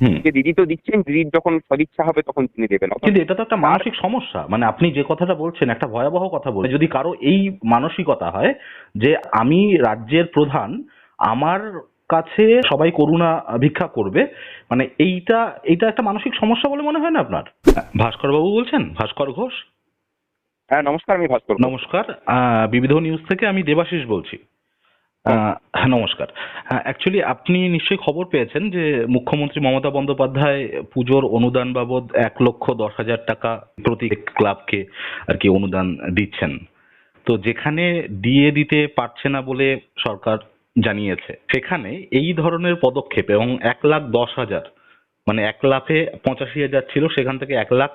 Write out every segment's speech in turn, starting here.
যে দিদি তো দিচ্ছেন দিদির যখন সদিচ্ছা হবে তখন তিনি দেবেন। কিন্তু এটা তো একটা মানসিক সমস্যা। মানে আপনি যে কথাটা বলছেন একটা ভয়াবহ কথা বলে যদি কারও এই মানসিকতা হয় যে আমি রাজ্যের প্রধান আমার কাছে সবাই করুণা ভিক্ষা করবে মানে এইটা এইটা একটা মানসিক সমস্যা বলে মনে হয় না আপনার? ভাস্কর বাবু বলছেন? ভাস্কর ঘোষ? হ্যাঁ নমস্কার আমি ভাস্কর নমস্কার। বিবিধ নিউজ থেকে আমি দেবাশিস বলছি। নমস্কার। হ্যাঁ অ্যাকচুয়ালি আপনি নিশ্চয়ই খবর পেয়েছেন যে মুখ্যমন্ত্রী মমতা বন্দ্যোপাধ্যায় পুজোর অনুদান বাবদ এক লক্ষ দশ হাজার টাকা প্রতি ক্লাবকে আর কি অনুদান দিচ্ছেন। তো যেখানে দিয়ে দিতে পারছে না বলে সরকার জানিয়েছে, সেখানে এই ধরনের পদক্ষেপ এবং এক লাখ দশ হাজার মানে এক লাখে পঁচাশি হাজার ছিল, সেখান থেকে এক লাখ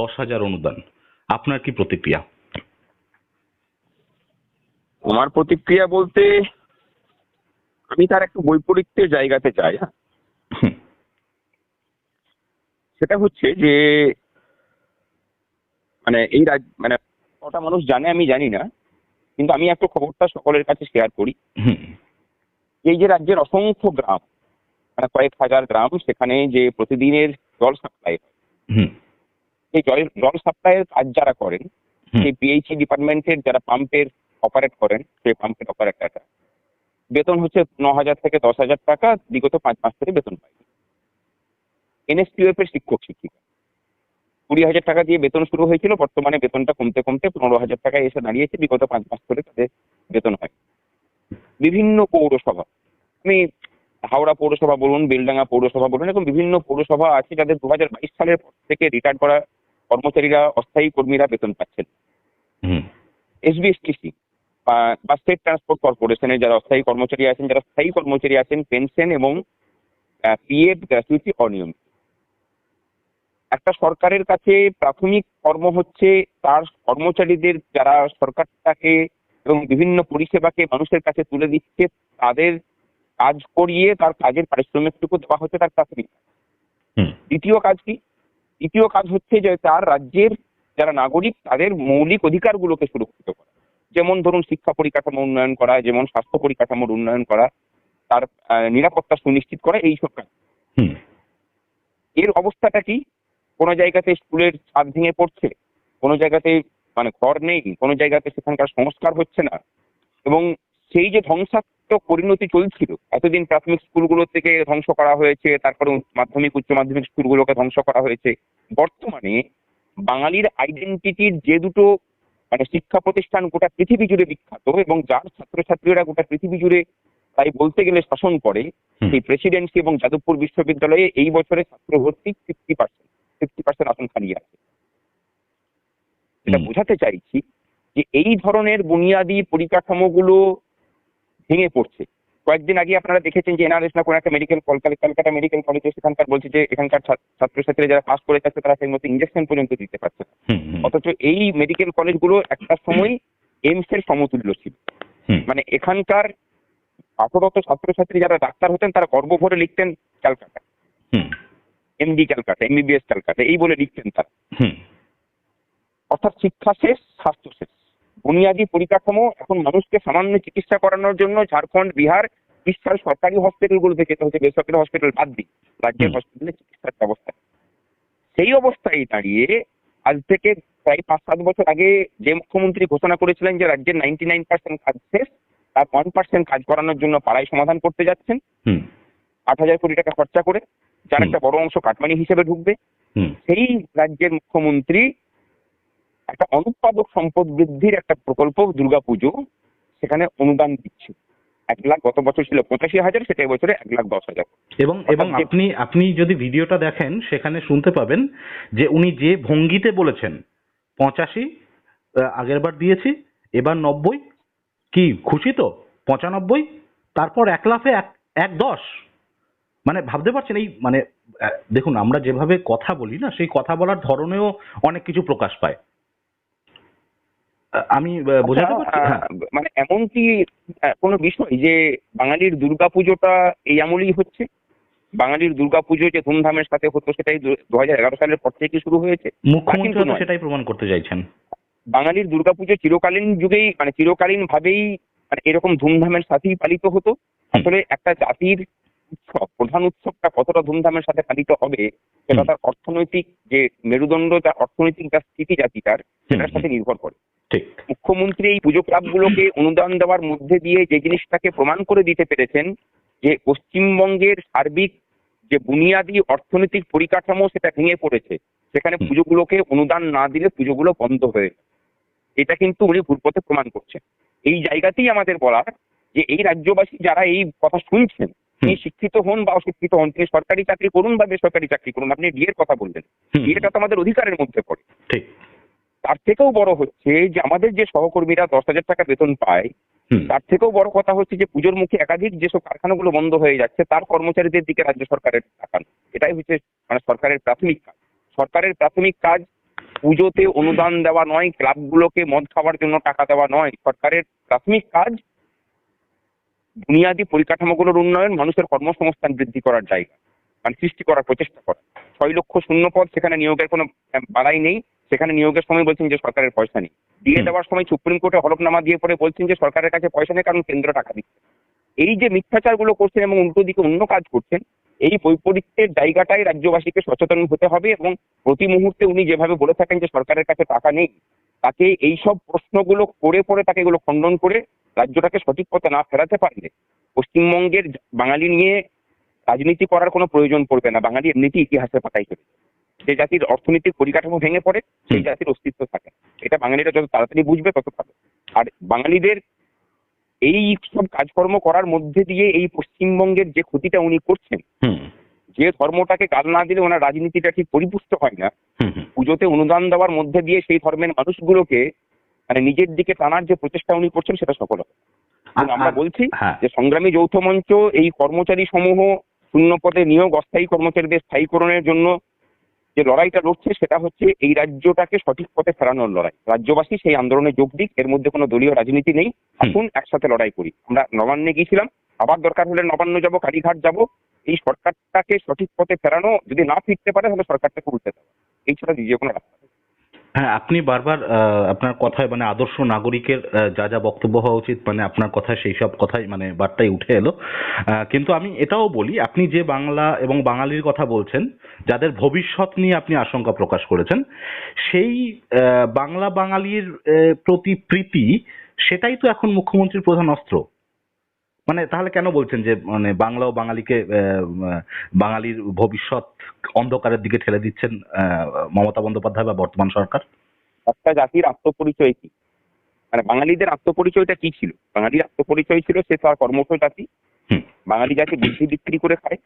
দশ হাজার অনুদান। আপনার কি প্রতিক্রিয়া? আমার প্রতিক্রিয়া বলতে আমি তার একটু বৈপরীত্যের জায়গাতে চাই হ্যাঁ। সেটা হচ্ছে যে মানে এই রাজ মানে কটা মানুষ জানে আমি জানি না কিন্তু আমি একটু খবরটা সকলের কাছে শেয়ার করি। এই যে রাজ্যের অসংখ্য গ্রাম মানে কয়েক হাজার গ্রাম সেখানে যে প্রতিদিনের জল সাপ্লাই এই জল জল সাপ্লাইয়ের কাজ যারা করেন সেই পিএইচই ডিপার্টমেন্টের যারা পাম্পের অপারেট করেন সেই পাম্পের অপারেটররা বেতন হচ্ছে ন হাজার থেকে দশ হাজার টাকা বিগত পাঁচ মাস থেকে বেতন পায় এনএসপিএফ এর শিক্ষক শিক্ষিকা। কুড়ি হাজার টাকা দিয়ে বেতন শুরু হয়েছিল বর্তমানে বেতনটা কমতে কমতে পনেরো হাজার টাকায় এসে দাঁড়িয়েছে বিগত পাঁচ মাস ধরে তাদের বেতন হয়। বিভিন্ন পৌরসভা আমি হাওড়া পৌরসভা বলুন বেলডাঙ্গা পৌরসভা বলুন এরকম বিভিন্ন পৌরসভা আছে যাদের দু হাজার বাইশ সালের পর থেকে রিটায়ার করা কর্মচারীরা অস্থায়ী কর্মীরা বেতন পাচ্ছেন। এসবিএসটিসি বা স্টেট ট্রান্সপোর্ট কর্পোরেশনের যারা অস্থায়ী কর্মচারী আছেন যারা স্থায়ী কর্মচারী আছেন পেনশন এবং পিএফ গ্র্যাচুইটি অনিয়মিত একটা সরকারের কাছে প্রাথমিক কর্ম হচ্ছে তার কর্মচারীদের যারা সরকারটাকে এবং বিভিন্ন পরিষেবাকে মানুষের কাছে তুলে দিচ্ছে তাদের কাজ করিয়ে তার কাজের পারিশ্রমিকটুকু দেওয়া হচ্ছে তার প্রাথমিক দ্বিতীয় কাজ কি? দ্বিতীয় কাজ হচ্ছে যে তার রাজ্যের যারা নাগরিক তাদের মৌলিক অধিকারগুলোকে সুরক্ষিত করা। যেমন ধরুন শিক্ষা পরিকাঠামো উন্নয়ন করা যেমন স্বাস্থ্য পরিকাঠামোর উন্নয়ন করা তার নিরাপত্তা সুনিশ্চিত করা এইসব কাজ। এর অবস্থাটা কি? কোনো জায়গাতে স্কুলের ছাদ ভেঙে পড়ছে কোনো জায়গাতে মানে ঘর নেই কোনো জায়গাতে সেখানকার সংস্কার হচ্ছে না এবং সেই যে ধ্বংসাত্মক পরিণতি চলছিল এতদিন প্রাথমিক স্কুলগুলো থেকে ধ্বংস করা হয়েছে তারপরে মাধ্যমিক উচ্চ মাধ্যমিক স্কুলগুলোকে ধ্বংস করা হয়েছে বর্তমানে বাঙালির আইডেন্টিটির যে দুটো মানে শিক্ষা প্রতিষ্ঠান গোটা পৃথিবী জুড়ে বিখ্যাত এবং যার ছাত্রছাত্রীরা গোটা পৃথিবী জুড়ে তাই বলতে গেলে শাসন করে সেই প্রেসিডেন্সি এবং যাদবপুর বিশ্ববিদ্যালয়ে এই বছরে ছাত্র ভর্তি ফিফটি পার্সেন্ট ফিফটি পার্সেন্ট আসন খালি আছে এটা বোঝাতে চাইছি যে এই ধরনের বুনিয়াদী পরিকাঠামোগুলো ভেঙে পড়ছে। কয়েকদিন আগে আপনারা দেখেছেন যে এনআরএস না কোনো একটা মেডিকেল কলকাতা মেডিকেল কলেজে সেখানকার বলছে যে এখানকার ছাত্র- ছাত্রছাত্রীরা যারা পাস করে যাচ্ছে তারা সেই মতো ইঞ্জেকশন পর্যন্ত দিতে পারছে অথচ এই মেডিকেল কলেজগুলো একটা সময় এইমস এর সমতুল্য ছিল। মানে এখানকার পাঠরত ছাত্রছাত্রী যারা ডাক্তার হতেন তারা গর্ব ভরে লিখতেন ক্যালকাটা। এমডি ক্যালকাটা এমবিবিএস ক্যালকাটা এই বলে লিখতেন তারা। হুম, অর্থাৎ শিক্ষা শেষ স্বাস্থ্য শেষ। বুনিয়াদী পরিকাঠামো এখন মানুষকে সামান্য চিকিৎসা করানোর জন্য ঝাড়খণ্ড বিহার বিশাল সরকারি হসপিটালগুলোতে যেতে হচ্ছে বেসরকারি হসপিটাল বাদ দিই রাজ্যের হসপিটালে চিকিৎসার ব্যবস্থা। সেই অবস্থায় দাঁড়িয়ে আজ থেকে প্রায় পাঁচ সাত বছর আগে যে মুখ্যমন্ত্রী ঘোষণা করেছিলেন যে রাজ্যের নাইনটি নাইন পার্সেন্ট কাজ শেষ তার ওয়ান পার্সেন্ট কাজ করানোর জন্য পাড়ায় সমাধান করতে যাচ্ছেন। আট হাজার কোটি টাকা খরচা করে যার একটা বড় অংশ কাটমানি হিসেবে ঢুকবে। সেই রাজ্যের মুখ্যমন্ত্রী একটা অনুৎপাদক সম্পদ বৃদ্ধির একটা প্রকল্প দুর্গাপুজো সেখানে অনুদান দিচ্ছে। এক লাখ গত বছর ছিল পঁচাশি হাজার সেটা বছরে এক লাখ দশ হাজার। এবং এবং আপনি আপনি যদি ভিডিওটা দেখেন সেখানে শুনতে পাবেন যে উনি যে ভঙ্গিতে বলেছেন পঁচাশি আগের বার দিয়েছি এবার নব্বই কি খুশি তো? পঁচানব্বই তারপর এক লাফে এক এক দশ। মানে ভাবতে পারছেন এই মানে দেখুন আমরা যেভাবে কথা বলি না সেই কথা বলার ধরনেও অনেক কিছু প্রকাশ পায়। আমি আহ, বোঝাতে আচ্ছা, পারছি? হ্যাঁ। মানে এমন কি কোনো বিষয় যে বাঙালির দুর্গাপুজোটা এই আমলেই হচ্ছে? বাঙালির দুর্গাপুজো যে ধুমধামের সাথে হতো সেটাই দু হাজার এগারো সালের পর থেকে শুরু হয়েছে? মুখ্যমন্ত্রী। সেটাই প্রমাণ করতে চাইছেন। বাঙালির দুর্গাপুজো চিরকালীন যুগেই মানে চিরকালীন ভাবেই মানে এরকম ধুমধামের সাথেই পালিত হতো। আসলে একটা জাতির উৎসব প্রধান উৎসবটা কতটা ধুমধামের সাথে পালিত হবে সেটা তার অর্থনৈতিক যে মেরুদণ্ড তার অর্থনৈতিক যা স্থিতি জাতিটার সেটার সাথে নির্ভর করে। মুখ্যমন্ত্রী এই পুজো ক্লাবগুলোকে অনুদান দেওয়ার মধ্যে দিয়ে যে জিনিসটাকে প্রমাণ করে দিতে পেরেছেন যে পশ্চিমবঙ্গের সার্বিক যে বুনিয়াদী অর্থনৈতিক পরিকাঠামো সেটা ভেঙে পড়েছে সেখানে। পুজোগুলোকে অনুদান না দিলে পুজোগুলো বন্ধ হয়ে। এটা কিন্তু উনি ভুলপথে প্রমাণ করছেন। এই জায়গাতেই আমাদের বলার যে এই রাজ্যবাসী যারা এই কথা শুনছেন তিনি শিক্ষিত হন বা অশিক্ষিত হন তিনি সরকারি চাকরি করুন বা বেসরকারি চাকরি করুন আপনি ডিএর কথা বললেন ডিএটা তো আমাদের অধিকারের মধ্যে পড়ে। ঠিক। তার থেকেও বড় হচ্ছে যে আমাদের যে সহকর্মীরা দশ হাজার টাকা বেতন পায় তার থেকেও বড় কথা হচ্ছে যে পুজোর মুখে একাধিক যেসব কারখানাগুলো বন্ধ হয়ে যাচ্ছে তার কর্মচারীদের দিকে রাজ্য সরকারের তাকানো। এটাই হচ্ছে মানে সরকারের প্রাথমিক কাজ। সরকারের প্রাথমিক কাজ পুজোতে অনুদান দেওয়া নয় ক্লাবগুলোকে মদ খাওয়ার জন্য টাকা দেওয়া নয় সরকারের প্রাথমিক কাজ বুনিয়াদী পরিকাঠামোগুলোর উন্নয়ন মানুষের কর্মসংস্থান বৃদ্ধি করার জায়গা মানে সৃষ্টি করার প্রচেষ্টা করা। ছয় লক্ষ শূন্য পদ সেখানে নিয়োগের কোনো বাড়াই নেই। সেখানে নিয়োগের সময় বলছেন যে সরকারের পয়সা নেই। দিয়ে দেওয়ার সময় সুপ্রিম কোর্টে হলফনামা দিয়ে পরে বলছেন যে সরকারের কাছে পয়সা নেই কারণ কেন্দ্র টাকা দিচ্ছে। এই যে মিথ্যাচারগুলো করছেন এবং উল্টো দিকে অন্য কাজ করছেন এই বৈপরীত্যের জায়গাটাই রাজ্যবাসীকে সচেতন হতে হবে এবং প্রতি মুহূর্তে উনি যেভাবে বলে থাকেন যে সরকারের কাছে টাকা নেই তাকে এই সব প্রশ্নগুলো করে পরে তাকে এগুলো খণ্ডন করে রাজ্যটাকে সঠিক পথে না ফেরাতে পারলে পশ্চিমবঙ্গের বাঙালি নিয়ে রাজনীতি করার কোনো প্রয়োজন পড়বে না। বাঙালি এমনিতেই ইতিহাসে পাতায় চলে যে জাতির অর্থনৈতিক পরিকাঠামো ভেঙে পড়ে সেই জাতির অস্তিত্ব থাকে। এটা বাঙালিরা যত তাড়াতাড়ি বুঝবে তত ভালো। আর বাঙালিদের এই সব কাজকর্ম করার মধ্যে দিয়ে এই পশ্চিমবঙ্গের যে ক্ষতিটা উনি করছেন যে ধর্মটাকে কাল না দিলে ওনার রাজনীতিটা ঠিক পরিপুষ্ট হয় না। পুজোতে অনুদান দেওয়ার মধ্যে দিয়ে সেই ধর্মের মানুষগুলোকে মানে নিজের দিকে টানার যে প্রচেষ্টা উনি করছেন সেটা সফল হবে। আমরা বলছি হ্যাঁ। যে সংগ্রামী যৌথ মঞ্চ এই কর্মচারী সমূহ শূন্য পদে নিয়োগ অস্থায়ী কর্মচারীদের স্থায়ীকরণের জন্য যে লড়াইটা লড়ছে সেটা হচ্ছে এই রাজ্যটাকে সঠিক পথে ফেরানোর লড়াই। রাজ্যবাসী সেই আন্দোলনে যোগ দিক এর মধ্যে কোনো দলীয় রাজনীতি নেই। আসুন একসাথে লড়াই করি। আমরা নবান্নে গিয়েছিলাম আবার দরকার হলে নবান্ন যাব কালীঘাট যাব। এই সরকারটাকে সঠিক পথে ফেরানো যদি না ফিরতে পারে, তাহলে সরকারটাকে উল্টে দেওয়া এই ছাড়া দ্বিতীয় কোনো রাস্তা হ্যাঁ আপনি বারবার আপনার কথায় মানে আদর্শ নাগরিকের যা যা বক্তব্য হওয়া উচিত মানে আপনার কথায় সেই সব কথাই মানে বার্তাই উঠে এলো। কিন্তু আমি এটাও বলি, আপনি যে বাংলা এবং বাঙালির কথা বলছেন, যাদের ভবিষ্যৎ নিয়ে আপনি আশঙ্কা প্রকাশ করেছেন, সেই বাংলা বাঙালির প্রতি প্রীতি, সেটাই তো এখন মুখ্যমন্ত্রীর প্রধান অস্ত্র। মানে তাহলে কেন বলছেন যে মানে বাংলা ও বাঙালিকে বাঙালির ভবিষ্যৎ অন্ধকারের দিকে ঠেলে দিচ্ছেন মমতা বন্দ্যোপাধ্যায় বা বর্তমান সরকার? একটা জাতির আত্মপরিচয় কি? মানে বাঙালিদের আত্মপরিচয়টা কি ছিল? বাঙালির আত্মপরিচয় ছিল সে তার কর্মঠ জাতি। বাঙালি জাতি বুদ্ধি বিক্রি করে খায়।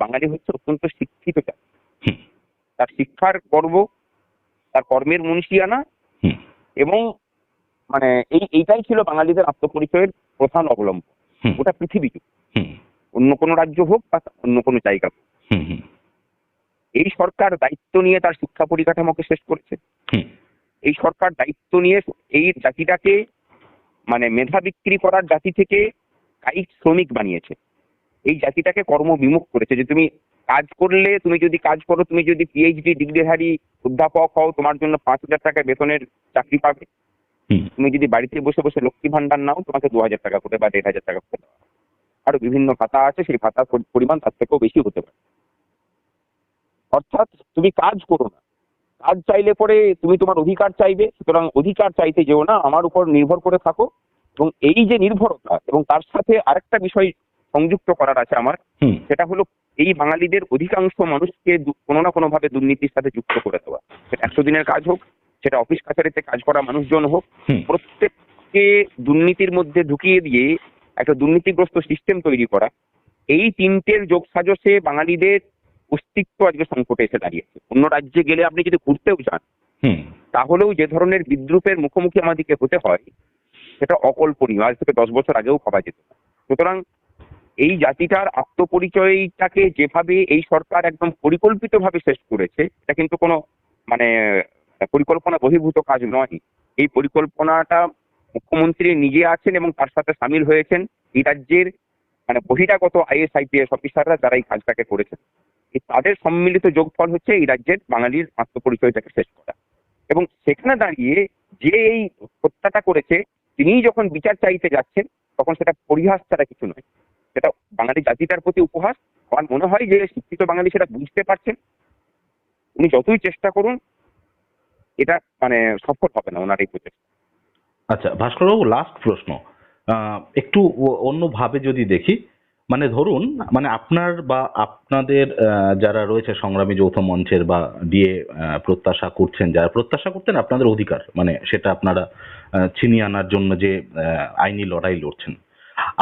বাঙালি হচ্ছে অত্যন্ত শিক্ষিত জাতি। তার শিক্ষার গর্ব তার কর্মের মুন্সিয়ানা এবং মানে এই এইটাই ছিল বাঙালিদের আত্মপরিচয়ের প্রধান অবলম্বন। ওটা পৃথিবী জুড়ে। অন্য কোনো রাজ্য হোক বা অন্য কোনো জায়গা হোক। এই সরকার দায়িত্ব নিয়ে তার শিক্ষা পরিকাঠামোকে শেষ করেছে। এই সরকার দায়িত্ব নিয়ে এই জাতিটাকে মানে মেধা বিক্রি করার জাতি থেকে কায়িক শ্রমিক বানিয়েছে। এই জাতিটাকে কর্মবিমুখ করেছে যে তুমি কাজ করলে তুমি যদি কাজ করো তুমি যদি পিএইচডি ডিগ্রিধারী অধ্যাপক হও তোমার জন্য পাঁচ হাজার টাকা বেতনের চাকরি পাবে। তুমি যদি বাড়িতে বসে বসে লক্ষ্মী ভান্ডার নাও তোমাকে দু হাজার টাকা করে বা দেড় হাজার টাকা করে দেওয়া আরও বিভিন্ন ভাতা আছে সেই ভাতার পরিমাণ তার থেকেও বেশি হতে পারে। অর্থাৎ তুমি কাজ করো না। কাজ চাইলে পরে তুমি তোমার অধিকার চাইবে সুতরাং অধিকার চাইতে যেও না আমার উপর নির্ভর করে থাকো। এবং এই যে নির্ভরতা এবং তার সাথে আরেকটা বিষয় সংযুক্ত করার আছে আমার সেটা হলো এই বাঙালিদের অধিকাংশ মানুষকে কোনো না কোনো ভাবে দুর্নীতির সাথে যুক্ত করে দেওয়া। সেটা একশো দিনের কাজ হোক সেটা অফিস কাছারিতে কাজ করা মানুষজন হোক প্রত্যেককে দুর্নীতির মধ্যে ঢুকিয়ে দিয়ে একটা দুর্নীতিগ্রস্ত সিস্টেম তৈরি করা এই তিনটের যোগসাজশে বাঙালিদের অস্তিত্ব আজকে সংকটে এসে দাঁড়িয়েছে। অন্য রাজ্যে গেলে আপনি যদি ঘুরতেও যান তাহলেও যে ধরনের বিদ্রুপের মুখোমুখি আমাদেরকে হতে হয় সেটা অকল্পনীয়। আজ থেকে দশ বছর আগেও ভাবা যেত সুতরাং এই জাতিটার আত্মপরিচয়টাকে যেভাবে এই সরকার একদম পরিকল্পিতভাবে শেষ করেছে এটা কিন্তু কোনো মানে পরিকল্পনা বহির্ভূত কাজ নয়। এই পরিকল্পনাটা মুখ্যমন্ত্রী নিজে আছেন এবং তার সাথে সামিল হয়েছেন। এই রাজ্যের মানে বহিরাগত আইএস, আইপিএস অফিসাররা যারা এই কাজটাকে করেছেন। তাদের সম্মিলিত যোগফল হচ্ছে এই রাজ্যের বাঙালির আত্মপরিচয়টাকে শেষ করা। এবং সেখানে দাঁড়িয়ে যে এই হত্যাটা করেছে, তিনিই যখন বিচার চাইতে যাচ্ছেন, তখন সেটা পরিহাস ছাড়া কিছু নয়। সেটা বাঙালি জাতিটার প্রতি উপহাস। আমার মনে হয় যে শিক্ষিত বাঙালি সেটা বুঝতে পারছেন। উনি যতই চেষ্টা করুন এটা মানে সফল হবে না ওনার এই প্রচেষ্টা আচ্ছা ভাস্করবাবু লাস্ট প্রশ্ন। একটু অন্যভাবে যদি দেখি মানে ধরুন মানে আপনার বা আপনাদের যারা রয়েছে সংগ্রামী যৌথ মঞ্চের বা দিয়ে প্রত্যাশা করছেন, যারা প্রত্যাশা করতেন আপনাদের অধিকার মানে সেটা আপনারা ছিনিয়ে আনার জন্য যে আইনি লড়াই লড়ছেন।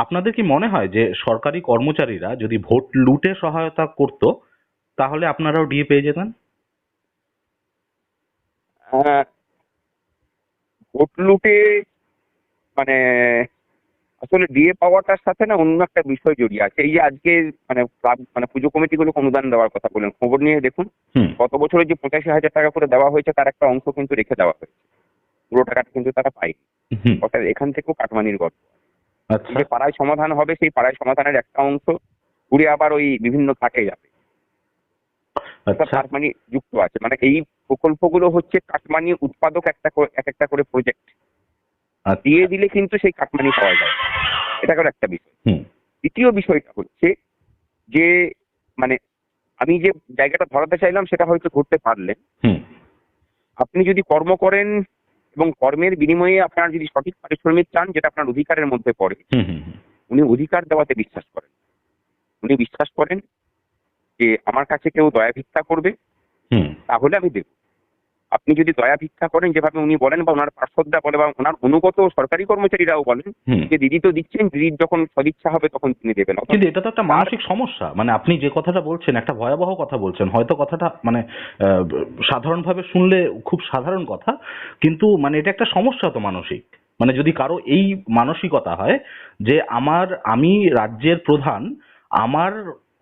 আপনাদের কি মনে হয় যে সরকারি কর্মচারীরা যদি ভোট লুটে সহায়তা করত, তাহলে আপনারাও ডিএ পেয়ে যেতেন? ভোট লুটে মানে আসলে ডিএ পাওয়াটার সাথে না অন্য একটা বিষয় জড়িয়ে আছে। এই যে আজকে মানে মানে পুজো কমিটিগুলোকে অনুদান দেওয়ার কথা বলেন খবর নিয়ে দেখুন গত বছরে যে পঁচাশি হাজার টাকা করে দেওয়া হয়েছে তার একটা অংশ কিন্তু রেখে দেওয়া হয়েছে। পুরো টাকাটা কিন্তু তারা পায়নি। অর্থাৎ এখান থেকেও কাটমানির গল্প। আচ্ছা। যে পাড়ায় সমাধান হবে সেই পাড়ায় সমাধানের একটা অংশ ঘুরে আবার ওই বিভিন্ন থাকে যাবে। কাটমানি যুক্ত আছে। মানে এই প্রকল্পগুলো হচ্ছে কাটমানি উৎপাদক একটা এক একটা করে প্রজেক্ট আচ্ছা। দিয়ে দিলে কিন্তু সেই কাটমানি পাওয়া যায়। এটা করে একটা বিষয়। দ্বিতীয় বিষয়টা হচ্ছে যে মানে আমি যে জায়গাটা ধরাতে চাইলাম সেটা হয়তো ধরতে পারলেন। হুম। আপনি যদি কর্ম করেন এবং কর্মের বিনিময়ে আপনার যদি সঠিক পারিশ্রমিক চান যেটা আপনার অধিকারের মধ্যে পড়ে উনি অধিকার দেওয়াতে বিশ্বাস করেন। উনি বিশ্বাস করেন যে আমার কাছে কেউ দয়া ভিক্ষা করবে তাহলে আমি দেব। আপনি যদি দয়া ভিক্ষা করেন যেভাবে উনি বলেন বা ওনার পার্শ্বদা বলে বা ওনার অনুগত সরকারি কর্মচারীরাও বলেন যে দিদি তো দিচ্ছেন দিদির যখন সদিচ্ছা হবে তখন তিনি দেবেন। কিন্তু এটা তো একটা মানসিক সমস্যা। মানে আপনি যে কথাটা বলছেন একটা ভয়াবহ কথা বলছেন হয়তো কথাটা মানে সাধারণভাবে শুনলে খুব সাধারণ কথা কিন্তু মানে এটা একটা সমস্যা তো মানসিক। মানে যদি কারও এই মানসিকতা হয় যে আমার আমি রাজ্যের প্রধান আমার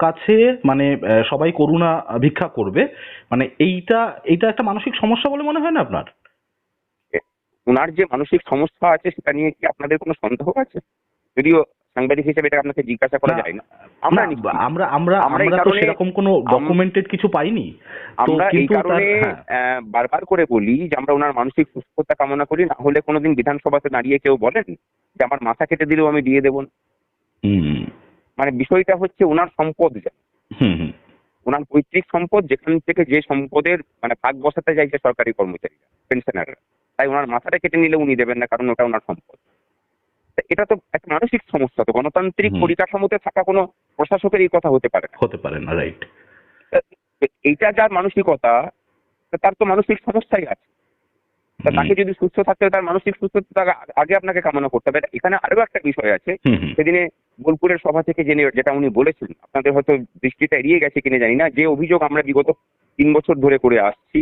কাছে মানে সবাই করুণা ভিক্ষা করবে মানে এইটা এইটা একটা মানসিক সমস্যা বলে মনে হয় না আপনার? ওনার যে মানসিক সমস্যা আছে সেটা নিয়ে কি আপনাদের কোনো সন্দেহ আছে? যদিও সাংবাদিক হিসেবে এটা আপনাকে জিজ্ঞাসা করা যায় না। আমরা আমরা আমরা আমরা তো সেরকম কোনো ডকুমেন্টেড কিছু পাইনি। আমরা এই কারণে হ্যাঁ। বারবার করে বলি যে আমরা ওনার মানসিক সুস্থতা কামনা করি না হলে কোনোদিন বিধানসভাতে দাঁড়িয়ে কেউ বলেন যে আমার মাথা কেটে দিলেও আমি দিয়ে দেবো মানে বিষয়টা হচ্ছে ওনার সম্পদ যা। ওনার পৈতৃক সম্পদ যেখান থেকে যে সম্পদের মানে ভাগ বসাতে চাইছে সরকারি কর্মচারীরা পেনশনাররা তাই ওনার মাথাটা কেটে নিলে উনি দেবেন না কারণ ওটা ওনার সম্পদ। এটা তো একটা মানসিক সমস্যা তো গণতান্ত্রিক পরিকাঠামোতে থাকা কোনো প্রশাসকের এই কথা হতে পারে না। হতে পারে না রাইট এইটা যার মানসিকতা তার তো মানসিক সমস্যাই আছে। তা তাকে যদি সুস্থ থাকতে হয় তার মানসিক সুস্থতা আগে আপনাকে কামনা করতে হবে। এখানে আরও একটা বিষয় আছে। সেদিনে বোলপুরের সভা থেকে জেনে যেটা উনি বলেছেন আপনাদের হয়তো দৃষ্টিটা এড়িয়ে গেছে কিনা জানি না যে অভিযোগ আমরা বিগত তিন বছর ধরে করে আসছি।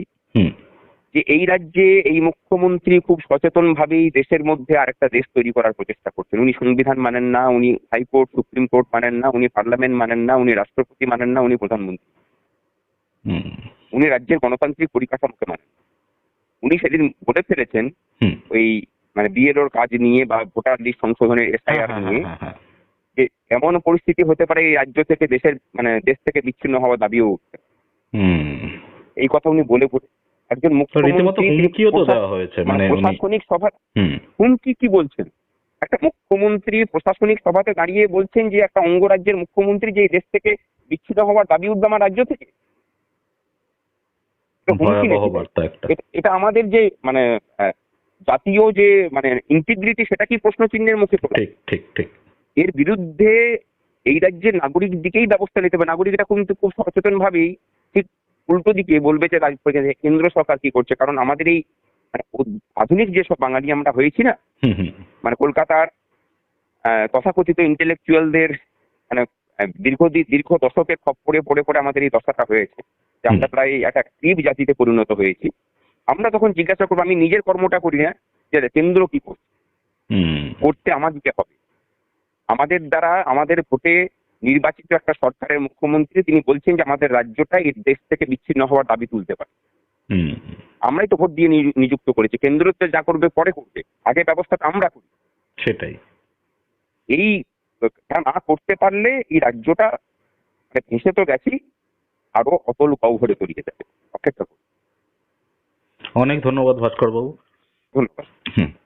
যে এই রাজ্যে এই মুখ্যমন্ত্রী খুব সচেতন ভাবেই দেশের মধ্যে আরেকটা দেশ তৈরি করার প্রচেষ্টা করছেন। উনি সংবিধান মানেন না উনি হাইকোর্ট সুপ্রিম কোর্ট মানেন না উনি পার্লামেন্ট মানেন না উনি রাষ্ট্রপতি মানেন না উনি প্রধানমন্ত্রী। উনি রাজ্যের গণতান্ত্রিক পরিকাঠামোকে মানেন না। উনি সেদিন বলে ফেলেছেন ওই মানে বিএলওর কাজ নিয়ে বা ভোটার লিস্ট সংশোধনের এসআইআর হ্যাঁ, নিয়ে হ্যাঁ, হ্যাঁ, যে এমন পরিস্থিতি হতে পারে এই রাজ্য থেকে দেশের মানে দেশ থেকে বিচ্ছিন্ন হওয়ার দাবিও। হুম। এই কথা উনি বলে একজন মুখ্যমন্ত্রী হয়েছে মানে প্রশাসনিক সভা হুমকি কি বলছেন? একটা মুখ্যমন্ত্রী প্রশাসনিক সভাতে দাঁড়িয়ে বলছেন যে একটা অঙ্গরাজ্যের মুখ্যমন্ত্রী যে এই দেশ থেকে বিচ্ছিন্ন হওয়ার দাবি উঠবে আমার রাজ্য থেকে এটা আমাদের যে মানে জাতীয় যে মানে ইন্টিগ্রিটি সেটা কি প্রশ্ন চিহ্নের মুখে পড়ে ঠিক ঠিক ঠিক। এর বিরুদ্ধে এই রাজ্যের নাগরিক দিকেই ব্যবস্থা নিতে হবে। নাগরিকরা কিন্তু খুব সচেতন ভাবেই ঠিক উল্টো দিকে বলবে যে কেন্দ্র সরকার কি করছে। কারণ আমাদের এই মানে আধুনিক যেসব বাঙালি আমরা হয়েছি না মানে কলকাতার তথাকথিত ইন্টেলেকচুয়ালদের মানে দীর্ঘদিন দীর্ঘ দশকের খপ খপ্পরে পড়ে পড়ে আমাদের এই দশাটা হয়েছে। যে আমরা প্রায় একটা ক্রিপ জাতিতে পরিণত হয়েছি। আমরা তখন জিজ্ঞাসা করব আমি নিজের কর্মটা করি না? যে কেন্দ্র কি করছে? করতে আমাদেরকে হবে। আমাদের দ্বারা আমাদের ভোটে নির্বাচিত একটা সরকারের মুখ্যমন্ত্রী তিনি বলছেন যে আমাদের রাজ্যটা এই দেশ থেকে বিচ্ছিন্ন হওয়ার দাবি তুলতে পারে। আমরাই তো ভোট দিয়ে নিযুক্ত করেছি। কেন্দ্র তো যা করবে পরে করবে। আগে ব্যবস্থাটা আমরা করি। সেটাই। এই না করতে পারলে এই রাজ্যটা মানে ভেসে তো গেছি আরও অতল গহ্বরে তলিয়ে যাবে। অপেক্ষা করুন। অনেক ধন্যবাদ ভাস্কর বাবু ধন্যবাদ। হম।